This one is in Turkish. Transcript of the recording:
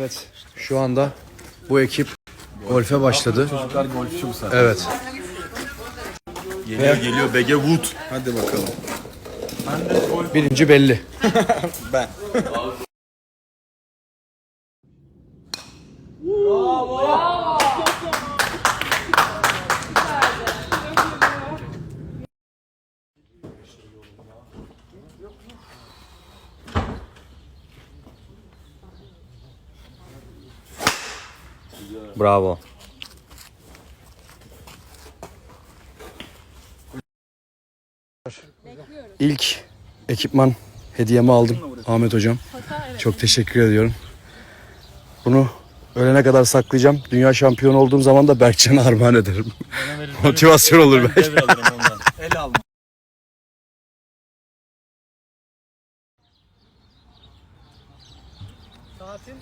Evet, şu anda bu ekip golfe başladı. Çocuklar golfçü bu sefer. Evet. Geliyor geliyor Bege Wood. Hadi bakalım. Birinci belli. Ben. Bravo. İlk ekipman hediyemi aldım Ahmet hocam. Çok teşekkür ediyorum. Bunu ölene kadar saklayacağım. Dünya şampiyonu olduğum zaman da Berkcan'a armağan ederim. Motivasyon olur belki. El alma. Saatin